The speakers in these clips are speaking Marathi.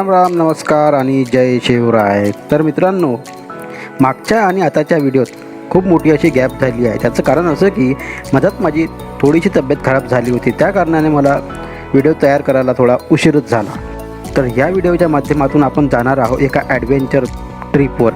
राम राम नमस्कार आणि जय शिवराय. तर मित्रांनो मागच्या आणि आताच्या व्हिडिओत खूप मोठी अशी गॅप झाली आहे. त्याचं कारण असं की मधात माझी थोडीशी तब्येत खराब झाली होती. त्या कारणाने मला व्हिडिओ तयार करायला थोडा उशीरच झाला. तर या व्हिडिओच्या माध्यमातून आपण जाणार आहोत एका ॲडव्हेंचर ट्रिपवर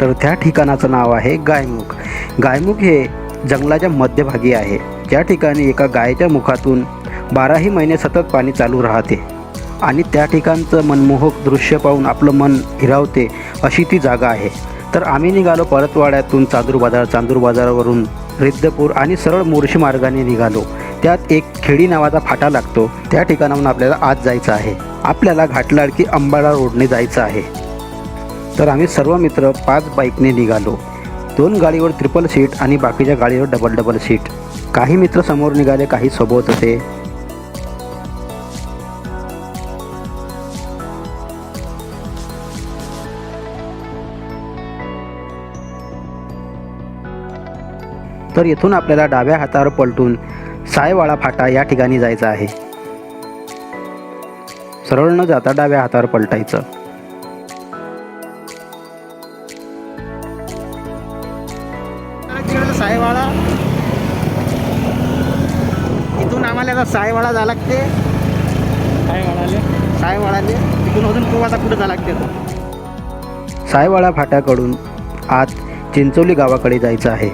तर त्या ठिकाणाचं नाव आहे गायमुख. गायमुख हे जंगलाच्या मध्यभागी आहे. ज्या ठिकाणी एका गायच्या मुखातून बाराही महिने सतत पाणी चालू राहते. आणि त्या ठिकाणचं मनमोहक दृश्य पाहून आपलं मन हिरावते अशी ती जागा आहे. तर आम्ही निघालो परतवाड्यातून चांदूर बाजार चांदूर बाजारावरून रिद्धपूर आणि सरळ मोर्शी मार्गाने निघालो. त्यात एक खेडी नावाचा फाटा लागतो. त्या ठिकाणाहून आपल्याला आत जायचं आहे. आपल्याला घाटलाडकी अंबाडा रोडने जायचं आहे. तर आम्ही सर्व मित्र पाच बाईकने निघालो. दोन गाडीवर ट्रिपल सीट आणि बाकीच्या गाडीवर डबल डबल सीट. काही मित्र समोर निघाले काही सोबत होते. तर येथून आपल्याला डाव्या हातावर पलटून सायवाळा फाटा या ठिकाणी जायचं आहे. सरळ न जाता डाव्या हातावर पलटायचं. सायवाळा. इथून आम्हाला आता सायवाळा जा लागते. काय म्हणाले सायवाळाले. तिथून अजून कुवाचा कुठं जा लागते? सायवाळा फाट्याकडून आत चिंचोली गावाकडे जायचं आहे.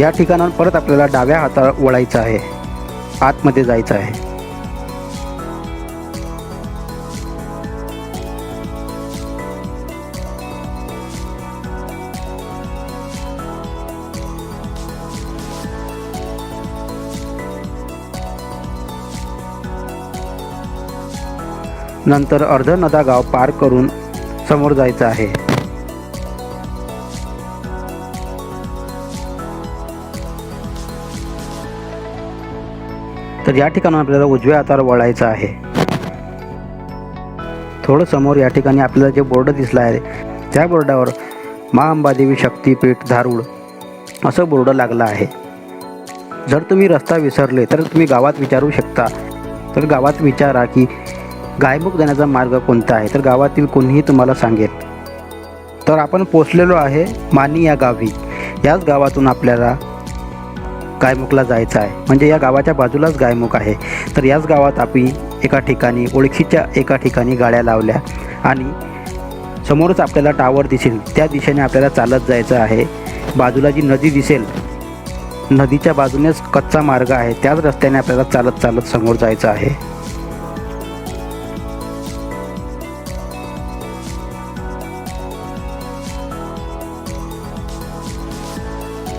या ठिकाणावर परत आपल्याला डाव्या हातावर वळायचं आहे. आतमध्ये जायचं आहे. नंतर अर्ध नदा गाव पार करून समोर जायचं आहे. तर या ठिकाणी आपल्याला उजव्या हातावर वळायचं आहे. थोडं समोर या ठिकाणी आपल्याला जे बोर्ड दिसला आहे त्या बोर्डावर मा अंबादेवी शक्तीपीठ धारूळ असं बोर्ड लागलं आहे. जर तुम्ही रस्ता विसरले तर तुम्ही गावात विचारू शकता. तर गावात विचारा की गायमुख जाण्याचा मार्ग कोणता आहे? तर गावातील कोणीही तुम्हाला सांगेल. तर आपण पोचलेलो आहे मानी या गावी. याच गावातून आपल्याला गायमुखला जायचं आहे. म्हणजे या गावाच्या बाजूलाच गायमुख आहे. तर याच गावात आम्ही एका ठिकाणी ओळखीच्या एका ठिकाणी गाड्या लावल्या आणि समोरच आपल्याला टावर दिसेल. त्या दिशेने आपल्याला चालत जायचं आहे. बाजूला जी नदी दिसेल नदीच्या बाजूनेच कच्चा मार्ग आहे. त्याच रस्त्याने आपल्याला चालत चालत समोर जायचं आहे.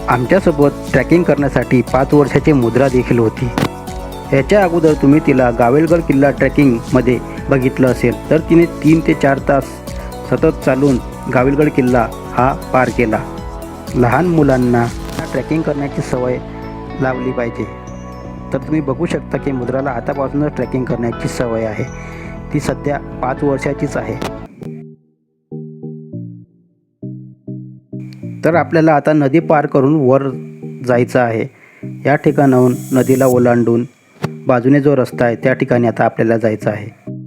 आमच्यासोबत ट्रॅकिंग करण्यासाठी पाच वर्षाची मुद्रा देखील होती. याच्या अगोदर तुम्ही तिला गावेलगड किल्ला ट्रेकिंगमध्ये बघितलं असेल तर तिने तीन ते चार तास सतत चालून गाविलगड किल्ला हा पार केला. लहान मुलांना ट्रेकिंग करण्याची सवय लावली पाहिजे. तर तुम्ही बघू शकता की मुद्राला आतापासूनच ट्रेकिंग करण्याची सवय आहे. ती सध्या पाच वर्षाचीच आहे. तर आपल्याला आता नदी पार करून वर जायचं आहे. या ठिकाणाहून नदीला ओलांडून बाजूने जो रस्ता आहे त्या ठिकाणी आता आपल्याला जायचं आहे.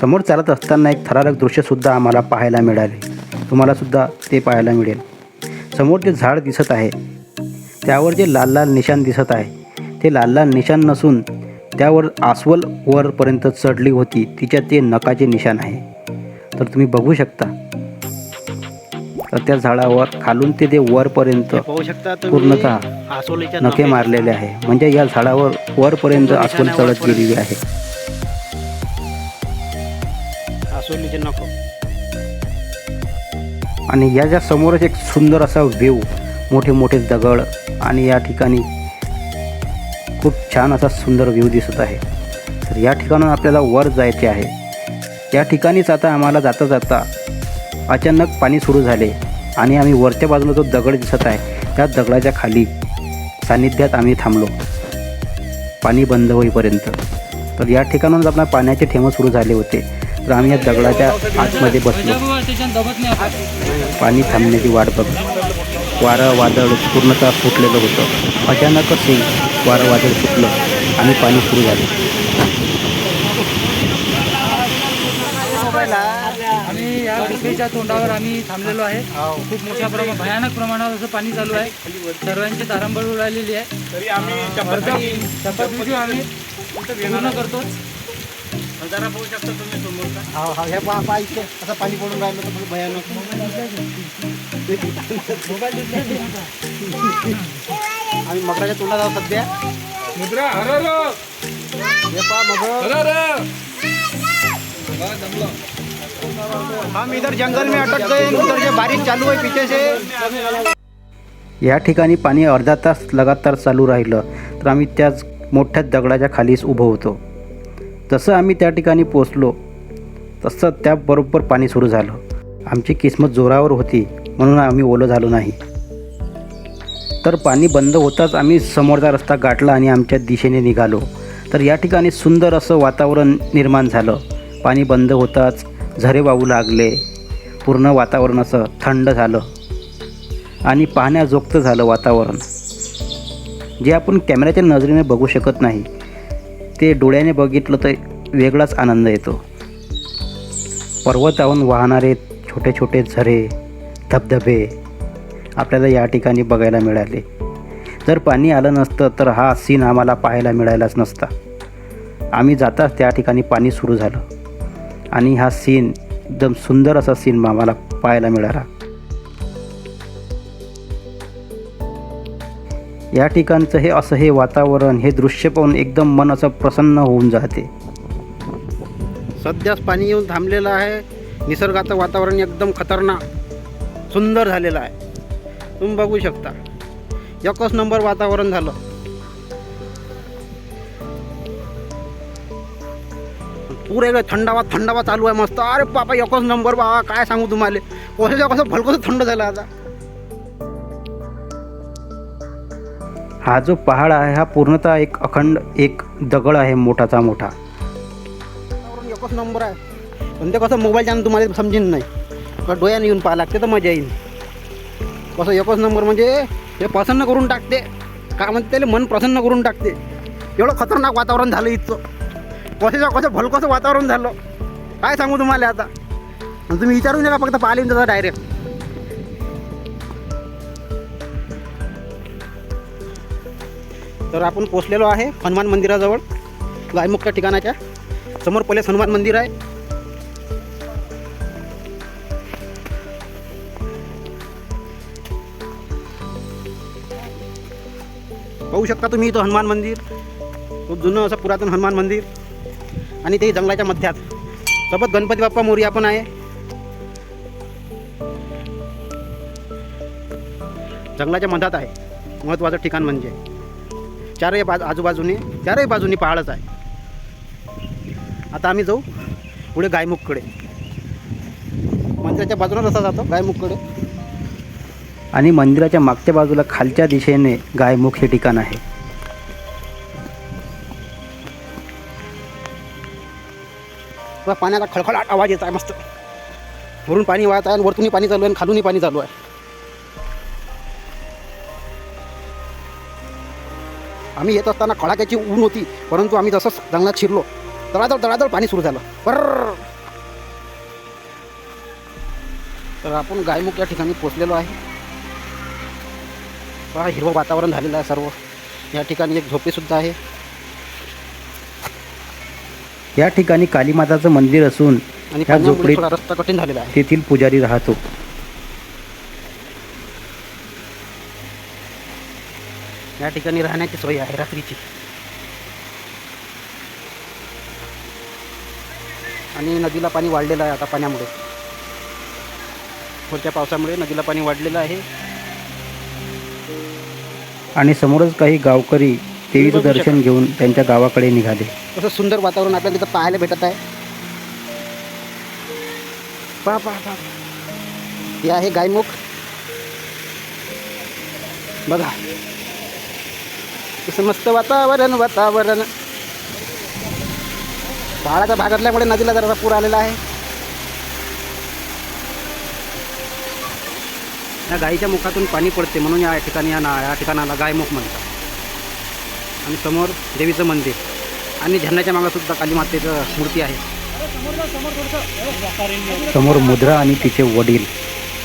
समोर चालत असताना एक थरारक दृश्यसुद्धा आम्हाला पाहायला मिळाले. तुम्हाला सुद्धा ते पाहायला मिळेल. समोर जे झाड दिसत आहे त्यावर जे लाल लाल निशाण दिसत आहे ते लाल लाल निशाण नसून त्यावर अस्वल वरपर्यंत चढली होती तिच्या ते नकाचे निशाण आहे. तर तुम्ही बघू शकता. तर त्या झाडावर खालून ते ते वरपर्यंत पूर्णतः नखे. मारलेले आहे. म्हणजे या झाडावर वरपर्यंत अस्वल चढत गेलेली आहे. आणि याच्या समोरच एक सुंदर असा व्ह्यू मोठे मोठे दगड आणि या ठिकाणी खूप छान असा सुंदर व्ह्यू दिसत आहे. तर या ठिकाणून आपल्याला वर जायचे आहे. या ठिकाणीच आता आम्हाला जाता जाता अचानक पाणी सुरू झाले आणि आम्ही वरच्या बाजूला जो दगड दिसत आहे त्या दगडाच्या खाली सान्निध्यात आम्ही थांबलो. पाणी बंद होईपर्यंत. तर या ठिकाणाहूनच आपल्या पाण्याचे ठेवं सुरू झाले होते. तर आम्ही या दगडाच्या आतमध्ये बसलो. पाणी थांबण्याची वाट बघत वारं वादळ पूर्णतः सुटलेलं होतं. अचानकच हे वारं वादळ सुटलं आणि पाणी सुरू झालं. आम्ही या गुफेच्या तोंडावर आम्ही थांबलेलो आहे. खूप मोठ्या प्रमा भयानक प्रमाणात असं पाणी चालू आहे. सर्वांची तारंबळ उडालेली आहे. तरी आम्ही शपथविधी आम्ही पूर्ण करतो जरा पाहू शकता तुम्ही समोर का हा हा हे पहा पहा इथे असं पाणी पडून राहिलं तर भयानक. आम्ही मगराच्या तोंडात आहोत सध्या. हे पहा मगर. हम इधर जंगल में अटक गए उधर बारिश चालू है पीछे से। या ठिकाणी पाणी अर्धा तास लगातार चालू राहिलं तर आम्ही त्याच मोठ्या दगडाच्या खालीच उभं होतो. जसं आम्ही त्या ठिकाणी पोचलो तसं त्याबरोबर पाणी सुरू झालं. आमची किस्मत जोरावर होती म्हणून आम्ही ओलं झालो नाही. तर पाणी बंद होताच आम्ही समोरचा रस्ता गाठला आणि आमच्या दिशेने निघालो. तर या ठिकाणी सुंदर असं वातावरण निर्माण झालं. पाणी बंद होताच झरे वाहू लागले. पूर्ण वातावरण असं थंड झालं. आणि पाहण्याजोगतं झालं वातावरण जे आपण कॅमेऱ्याच्या नजरेने बघू शकत नाही. ते डोळ्याने बघितलं तर वेगळाच आनंद येतो. पर्वताहून वाहणारे छोटे छोटे झरे धबधबे आपल्याला या ठिकाणी बघायला मिळाले. जर पाणी आलं नसतं तर हा सीन आम्हाला पाहायला मिळायलाच नसता. आम्ही जाताच त्या ठिकाणी पाणी सुरू झालं आणि हा सीन एकदम सुंदर असा सीन आम्हाला पाहायला मिळाला. या ठिकाणचं हे असं हे वातावरण हे दृश्य पाहून एकदम मन असं प्रसन्न होऊन जाते. सध्याच पाणी येऊन थांबलेलं आहे. निसर्गाचं वातावरण एकदम खतरनाक सुंदर झालेलं आहे. तुम्ही बघू शकता. एकच नंबर वातावरण झालं. पुरे थंडावा थंडावा चालू आहे मस्त. अरे बाबा एकच नंबर बाबा काय सांगू तुम्हाला. कसं कसं भलकसं थंड झालं आता. हा जो पहाड आहे हा पूर्णतः एक अखंड एक दगड आहे मोठाचा मोठा. एकच नंबर आहे. पण ते कसं मोबाईलच्या तुम्हाला समजेन नाही. का डोळ्याने येऊन पाहा लागते तर मजा येईल. कसं एकच नंबर म्हणजे हे प्रसन्न करून टाकते. काय म्हणते त्याला? मन प्रसन्न करून टाकते. एवढं खतरनाक वातावरण झालं इथचं. कसं कसं भलकसं वातावरण झालं. काय सांगू तुम्हाला आता? आणि तुम्ही विचारून नका फक्त पाहिले तसं डायरेक्ट तर आपण पोचलेलो आहे हनुमान मंदिराजवळ. गायमुक्त ठिकाणाच्या. समोर पहिले हनुमान मंदिर आहे. पाहू शकता तुम्ही इथं हनुमान मंदिर. खूप जुनं असं पुरातन हनुमान मंदिर. आणि ते जंगलाच्या मध्यात. सोबत गणपती बाप्पा मोर्या पण आहे. जंगलाच्या मधात आहे. महत्त्वाचं ठिकाण म्हणजे. चारही बाज आजूबाजूने चारही बाजूनी पहाडच आहे. आता आम्ही जाऊ पुढे गायमुखकडे. मंदिराच्या बाजूला रस्ता जातो गायमुखकडे. आणि मंदिराच्या मागच्या बाजूला खालच्या दिशेने गायमुख हे ठिकाण आहे. पाण्याचा खळखळाट आवाज येत आहे मस्त. वरून पाणी वाहत आहे आणि वरतूनही पाणी चालू आहे आणि खालूनही पाणी चालू आहे. आम्ही येत असताना कडाक्याची ऊन होती परंतु आम्ही जसंच जंगलात शिरलो तळातळ तळातळ पाणी सुरू झालं. बर्र! तर आपण गायमुख या ठिकाणी पोचलेलो आहे. पहा हिरवं वातावरण झालेलं आहे सर्व. या ठिकाणी एक झोपेसुद्धा आहे. या ठिकाणी कालीमाताचं मंदिर असून आणि रस्ता कठीण झालेला आहे. तेथील पुजारी राहतो. या ठिकाणी राहण्याची सोय आहे रात्रीची. आणि नदीला पाणी वाढलेलं आहे आता पाण्यामुळे. पुढच्या पावसामुळे नदीला पाणी वाढलेलं आहे. आणि समोरच काही गावकरी देवीचं दर्शन घेऊन त्यांच्या गावाकडे निघाले. असं सुंदर वातावरण आपल्याला तिथं पाहायला भेटत आहे. पहा पहा पहा हे आहे गायमुख. बघा. कसं मस्त वातावरण वातावरण. पहाडाचा भाग असल्यामुळे नदीला जरा पूर आलेला आहे. या गाईच्या मुखातून पाणी पडते म्हणून या ठिकाणी या ना या ठिकाणाला गायमुख म्हणतात. आणि समोर देवीचं मंदिर आणि झरण्याच्या मागासुद्धा काली मातेचं मूर्ती आहे. समोर मुद्रा आणि तिचे वडील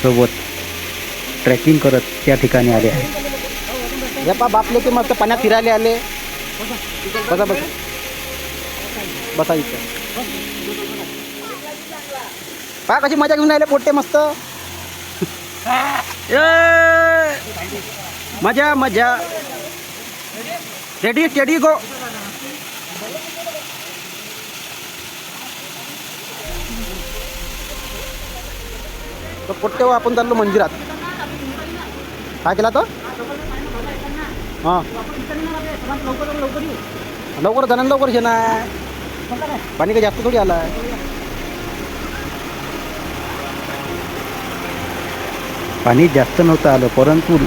सोबत ट्रॅकिंग करत त्या ठिकाणी आले आहे या पा बापले ते मस्त पाण्यात फिरायला आले. बसा बसा. बसा इथं. पा कशी मजा घेऊन राहिले पोट्टे मस्त. ए! मजा मजा. रेडी स्टेडी गो तर पोट्टे आपण चाललो मंदिरात. काय केला तो? हां. लवकर जाणार लवकर येणार पाणी काही जास्त थोडी आला पाणी जास्त नव्हतं आलं परंतु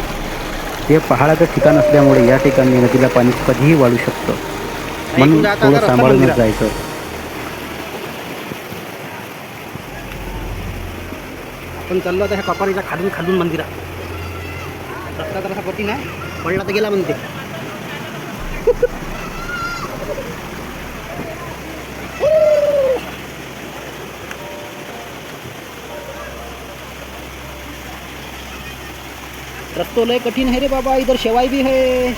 हे पहाडाचं ठिकाण असल्यामुळे या ठिकाणी नदीला पाणी कधीही वाढू शकतं. म्हणून थोडं सांभाळूनच मंदिरात. जायचं. आपण चाललो आता ह्या कपारीच्या खालून खालून मंदिरात. रस्ता तर असा कठीण आहे पडला तर गेला म्हणते. रस्तो लय कठीण है रे बाबा इधर शेवाई भी है.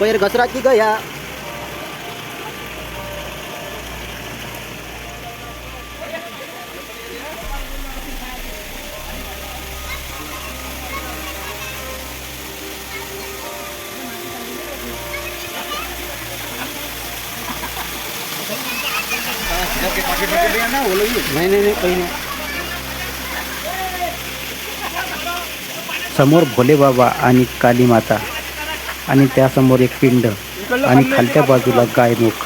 पैर घसरा की गया. नाही नाही नहीं कहीं नहीं समोर भोलेबाबा आणि काली माता आणि त्यासमोर एक पिंड आणि खालच्या बाजूला गायमुख.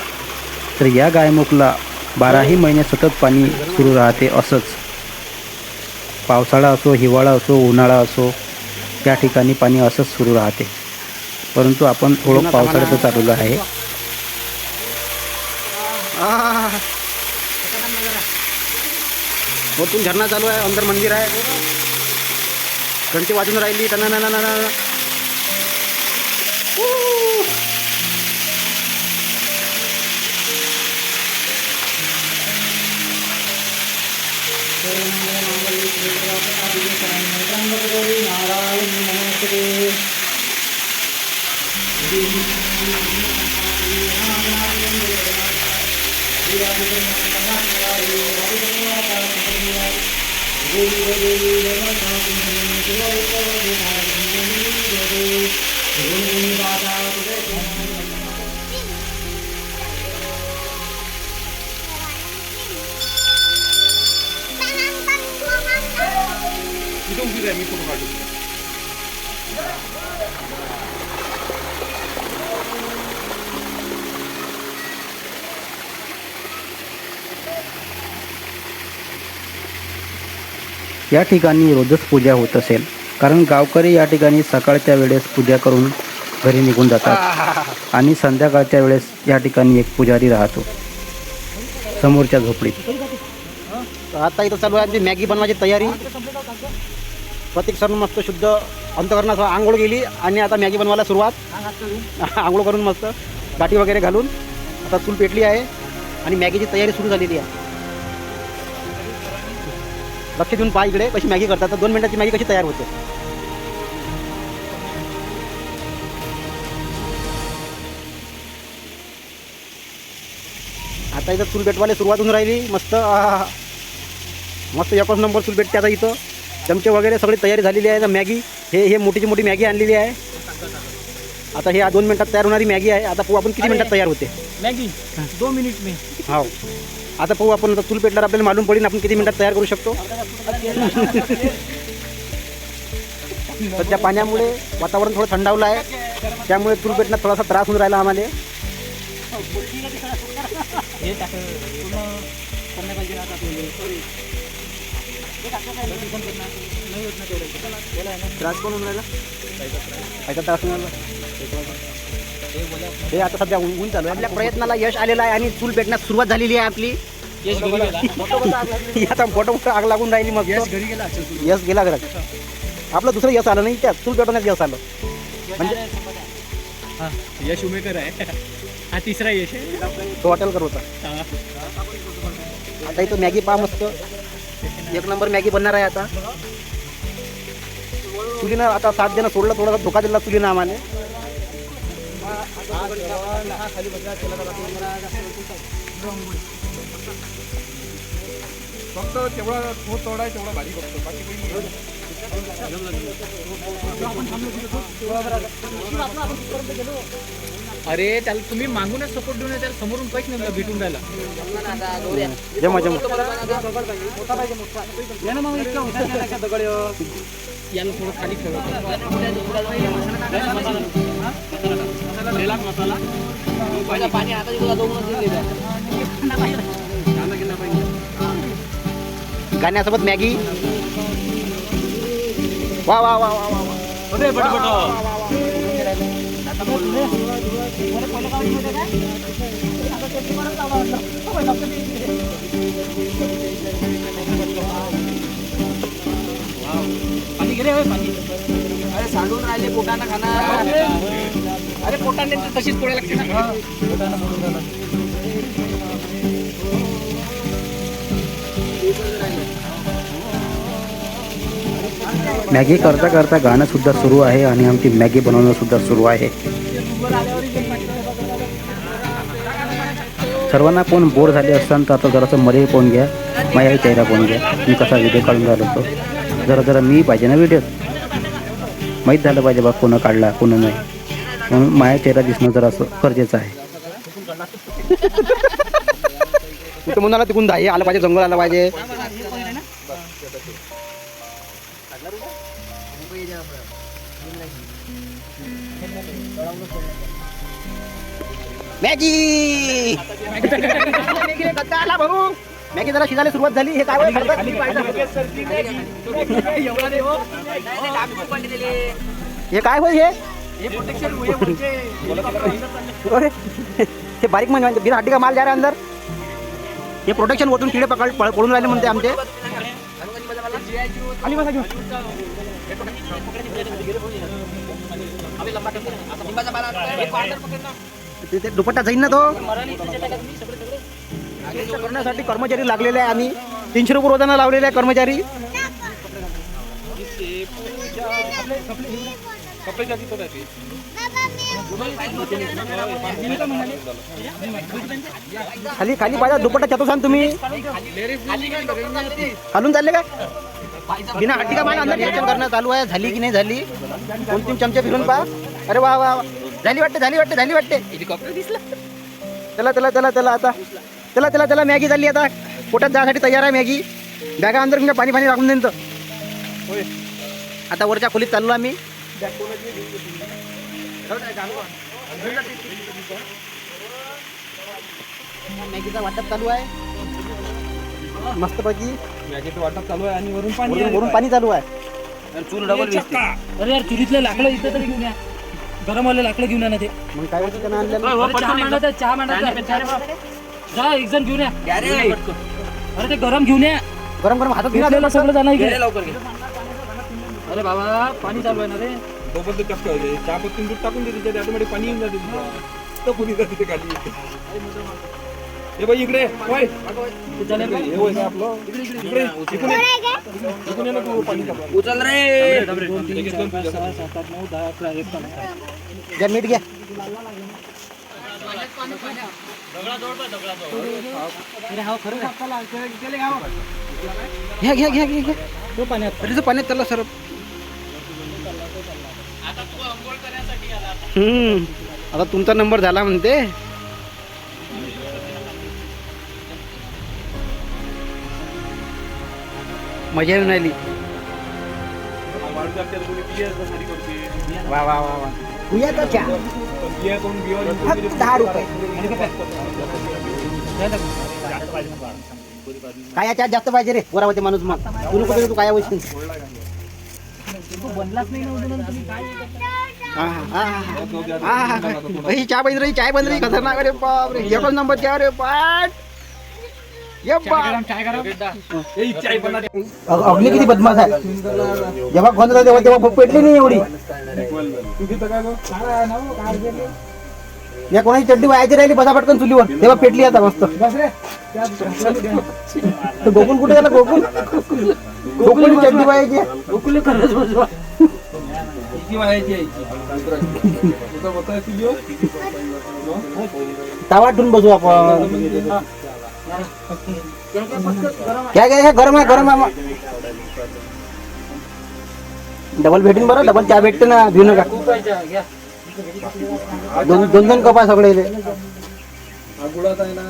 तर या गायमुखला बाराही महिने सतत पाणी सुरू राहते असंच. पावसाळा असो हिवाळा असो उन्हाळा असो त्या ठिकाणी पाणी असंच सुरू राहते. परंतु आपण थोडं पावसाळ्याचं चालवलं आहे. वरतून झरणा चालू आहे अंदर मंदिर आहे. घंटी वाजून राहिली. टना ना ना ना ना 이동규대 밑으로 가겠습니다. या ठिकाणी रोजच पूजा होत असेल. कारण गावकरी या ठिकाणी सकाळच्या वेळेस पूजा करून घरी निघून जातात. आणि संध्याकाळच्या वेळेस या ठिकाणी एक पुजारी राहतो. समोरच्या झोपडीत. आता इथं चालू आहे आमची मॅगी बनवायची तयारी. प्रत्येक सण मस्त शुद्ध अंतकरणासह आंघोळ गेली आणि आता मॅगी बनवायला सुरुवात. आंघोळ करून मस्त गाठी वगैरे घालून आता चूल पेटली आहे आणि मॅगीची तयारी सुरू झालेली आहे. लक्ष देऊन पहा इकडे कशी मॅगी करतात. तर दोन मिनिटाची मॅगी कशी तयार होते? आता इथं चूल पेटवायला सुरुवात होऊन राहिली. मस्त. मस्त एकच नंबर चूल पेटते आता इथं. चमचे वगैरे सगळी तयारी झालेली आहे. मॅगी हे हे मोठीची मोठी मॅगी आणलेली आहे. आता हे दोन मिनिटात तयार होणारी मॅगी आहे. आता आपण किती मिनिटात तयार होते. मॅगी दो मिनिट में. हो आता पाहू आपण आता चूल पेटल्यावर आपल्याला मालूम पडेल आपण किती मिनिटात तयार करू शकतो. सध्या पाण्यामुळे वातावरण थोडं थंडावलं आहे. त्यामुळे चूल पेटण्यात थोडासा त्रास होऊन राहिला आम्हाला. त्रास कोण होऊन राहिला? कायचा त्रास होऊन राहिला. हे आता सध्या ऊन चालू आहे. आपल्या प्रयत्नाला यश आलेलं आहे आणि चूल पेटण्यास सुरुवात झालेली आहे आपली. ही आता मोठं आग लागून राहिली मग यश घरी गेला यश गेला घरात आपलं दुसरं यश आलं नाही त्या चूल पेटवण्यात यश आलं म्हणजे यश उमेकर आहे हा तिसरा यश आहे तो हॉटेल करत होता आता इथं मॅगी पहा मस्त एक नंबर मॅगी बनणार आहे आता चुलीनं आता सात जण सोडलं थोडासा धोका दिला चुलीनं आम्हाला फक्त तेवढा तो तोडा आहे तेवढा भारी बघतो बाकी काही अरे त्याला तुम्ही मागूनच सपोर्ट देऊन त्याला समोरून काहीच नाही भेटून राहिला. जमा जमा याला थोडं खाली ठेवा. गाण्यासोबत मॅगी. वा वा वा वा वा वा. अरे सांडून राहिले पोटानं खाना अरे पोटाने तशीच पोळ्या लागते ना. मॅगी करता करता गाणं सुद्धा सुरू आहे आणि आमची मॅगी बनवणं सुद्धा सुरू आहे. सर्वांना कोण बोर झाले असताना तर आता जरासं मध्ये कोण घ्या माझ्याही चेहरा कोण घ्या. मी कसा व्हिडिओ काढून राहिलो होतो. जरा जरा मी पाहिजे ना व्हिडिओ माहीत झालं पाहिजे बा कोणं काढला कोणं नाही. म्हणून माझ्या चेहरा दिसणं जरा असं गरजेचं आहे. कुठं म्हणाला तिकून हे आलं पाहिजे जंगल आलं पाहिजे. मॅगी. आला भाऊ मॅगी जरा शिजायला सुरुवात झाली. हे काय करतात? हे. काय होय हे? अरे, हे बारीक म्हणजे म्हणजे बिना हड्डी का माल जा रहा है अंदर? हे प्रोटेक्शन ओतून किडे पकड पळ- पळून राहिले म्हणते आमचे. आली बसा घेऊन. ते- ते दुपट्टा जाईन ना तो. करण्यासाठी कर्मचारी लागलेले आहे आम्ही. तीनशे रुपये रोजानं लावलेले आहे कर्मचारी. खाली खाली पाहिजे दुपट्टा चातो सांग तुम्ही. खालून चालले का बिना हट्टी का माल अंदर? करणं चालू आहे. झाली की नाही झाली? दोन तीन चमचे फिरून पहा. अरे वा वा वा. झाली वाटते झाली वाटते झाली वाटते. चला चला चला चला आता. चला चला चला मॅगी झाली आता. पोटात जाण्यासाठी तयार आहे मॅगी. बॅगा अंदर तुमच्या पाणी पाणी राखून देईन तर. आता वरच्या खोलीत चाललो आम्ही. मॅगीचा वाटप चालू आहे. मस्तपैकी. मॅगीचं वाटप चालू आहे आणि वरून पाणी वरून वरून पाणी चालू आहे. चूल डबल अरे यार चुलीतले लाकडं इथं तरी घेऊन या. गरम वाले लाकडं घेऊन या ना ते. मग काय होतं त्यांना आणलेलं अरे चहा मांडत आहे, चहा. जा एक जण घेऊन या. अरे ते गरम घेऊन या. गरम गरम हातात घेऊन घेतलेलं सगळं जाणार इकडे. अरे बाबा पाणी चालू आहे ना रे? डबल ते चक्क होते. चहा पत्ती दूध टाकून देते त्यात ऑटोमॅटिक पाणी येऊन जाते तर पुरी जाते ते खाली. हे बाई इकडे. होय? हे आपलं इकडे ना तू पाणी. उचल रे. सात आठ नऊ दहा अकरा एक घ्या मीठ घ्या. हा घ्या घ्या घ्या घ्या घ्या. तो पाण्यात अरे तो पाण्यात चालला सर हम्म. आता तुमचा नंबर झाला म्हणते. मजा येऊन आली वाळू वा वा वा. वा कुयाचा चहा फक्त दहा रुपये. काय चहा जास्त पाहिजे रे? वरावते माणूस मग. तुला कुठे तू काय वैशिन बनलाच नाही ही चहा बंद रही चाय बंद रही. खतरनाक रे बाप रे. एकच नंबर चहा रे पाठ अग्नी किती बदमाश आहे? जेव्हा राहते तेव्हा तेव्हा पेटली नाही एवढी? या कोणाची चड्डी व्हायची राहिली बसा पटकन चुलीवर. तेव्हा पेटली आता मस्त. गोकुल कुठे गेला? गोकुल? गोकुल चड्डी व्हायची लिहो. तवा ठेवून बसू आपण. क्या क्या हे गरम आहे गरम आहे. डबल भेटेन बरं डबल चहा भेटते ना घेऊ नका. दोन दोन दोन कप आहे सगळे गुळाचा आहे ना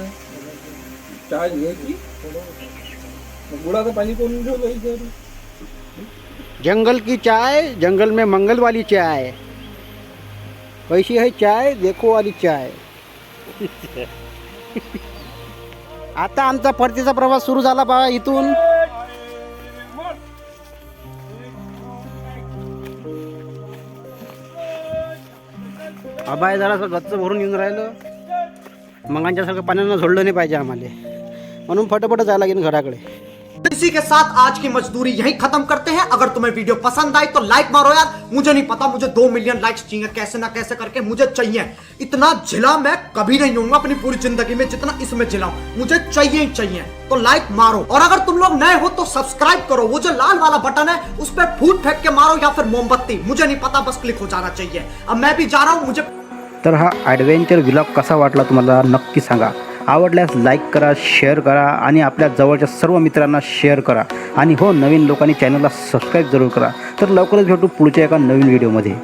चहा घ्यायची गुळाचं पाणी करून ठेवलं याच्यावर. जंगल की चाय जंगल में मंगल वाली चाय. कैसी है चाय देखो वाली चाय. आता आमचा परतीचा प्रवास सुरू झाला बा इथून. अबाय जरासं गच्च भरून येऊन राहिलं. मंगांच्यासारखं पाण्यानं झोडलं नाही पाहिजे आम्हाला. म्हणून फटाफट जायला लागेल घराकडे. इसी के साथ आज की मजदूरी यही खत्म करते हैं। अगर तुम्हें वीडियो पसंद आई तो लाइक मारो यार। मुझे नहीं पता, मुझे दो मिलियन लाइक्स चाहिए। कैसे ना कैसे करके मुझे चाहिए। इतना जिला मैं कभी नहीं होऊँगा अपनी पूरी ज़िंदगी में जितना इसमें हूँ। मुझे चाहिए ही चाहिए। तो लाइक मारो। और अगर तुम लोग नए हो तो सब्सक्राइब करो। वो जो लाल वाला बटन है, उस पर फूट फेंक के मारो या फिर मोमबत्ती। मुझे नहीं पता, बस क्लिक हो जाना चाहिए। अब मैं भी जा रहा हूँ, मुझे तर हा ॲडव्हेंचर व्लॉग कसा वाटला तुम्हाला नक्की सांगा. आवडल्यास लाईक करा शेअर करा आणि आपल्या जवळच्या सर्व मित्रांना शेअर करा. आणि हो नवीन लोकांनी चॅनलला सबस्क्राईब जरूर करा. तर लवकरच भेटू पुढच्या एका नवीन व्हिडिओमध्ये